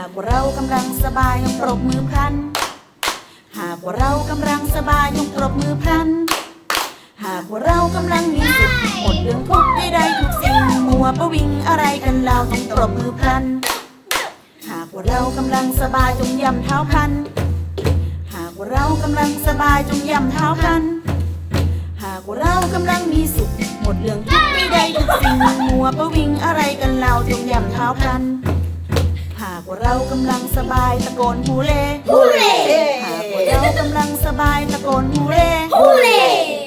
ากว่าเรากำลังสบายยังปรบมือพลัน หากว่าเรากำลังสบายยังปรบมือพลัน หากว่าเรากำลังมีสุขหมดเรื่องทุกข์ใดๆทุกสิ่งมัวประวิงอะไรกันเราต้องปรบมือพลัน หากว่าเรากำลังสบายจงย่ำเท้าพลัน หากว่าเรากำลังสบายจงย่ำเท้าพลัน หากว่าเรากำลังมีสุขหมดเรื่องทุกข์ใดๆทุกสิ่งมัวประวิงอะไรกันเราจงย่ำเท้าพลันากว่าเรากำลังสบายตะโกนฮูเล่ฮูเล่หากว่าเรากำลังสบายตะโกนฮูเล่ฮูเล่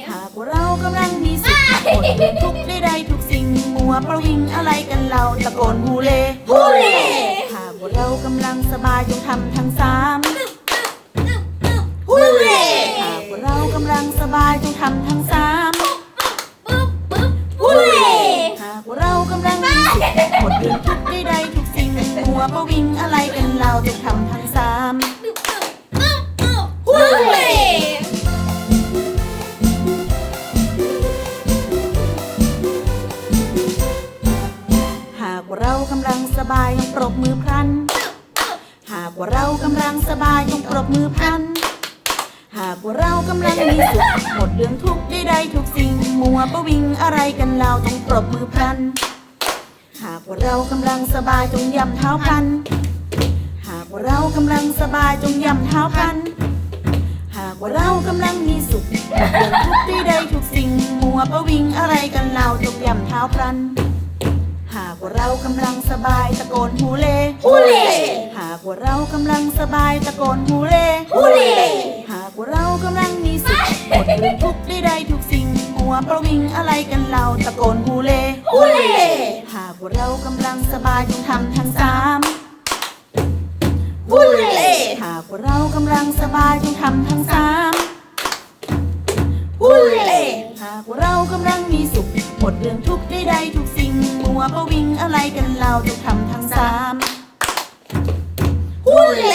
หากว่าเรากำลังมีสุขหมดเรื่องทุกข์ใดๆทุกสิ่งมัวประวิงอะไรกันเราตะโกนฮูเล่ฮูเล่หากว่าเรากำลังสบายจงทำทั้งสามฮูเล่หากว่าเรากำลังสบายจงทำทั้งสามฮูเล่หากว่าเรากำลังมีสุขหมดเรื่องทุกข์ใดๆทุก สิ่งมัวประวิงอะไรกันเราจงทำทั้งสามฮูเล่หากว่าเรากำลังสบายยังปรบมือพลัน หากว่าเรากำลังสบายยังปรบมือพลัน หากว่าเรากำลังมีสุขหมดเรื่องทุกข์ใดๆทุกสิ่งมัวประวิงอะไรกันเราต้องปรบมือพลัน หากว่าเรากำลังสบายจงย่ำเท้าพลัน หากว่าเรากำลังสบายจงย่ำเท้าพลัน หากว่าเรากำลังมีสุขหมดเรื่องทุกข์ใดๆทุกสิ่งมัวประวิงอะไรกันเราจงย่ำเท้าพลัน หากว่าเรากำลังสบายตะโกนฮูเล่ฮูเล่หากว่าเรากำลังสบายตะโกนฮูเล่ฮูเล่ ระวิงอะไรกันเราตะโกนฮูเล่ฮูเล่หากว่าเรากำลังสบายจงทำทั้งสามฮูเล่หากว่าเรากำลังสบายจงทำทั้งสามฮูเล่หากว่าเรากำลังมีสุขหมดเรื่องทุกข์ใดๆทุกสิ่งมัวประวิงอะไรกันเราจงทำทั้งสามฮูเล่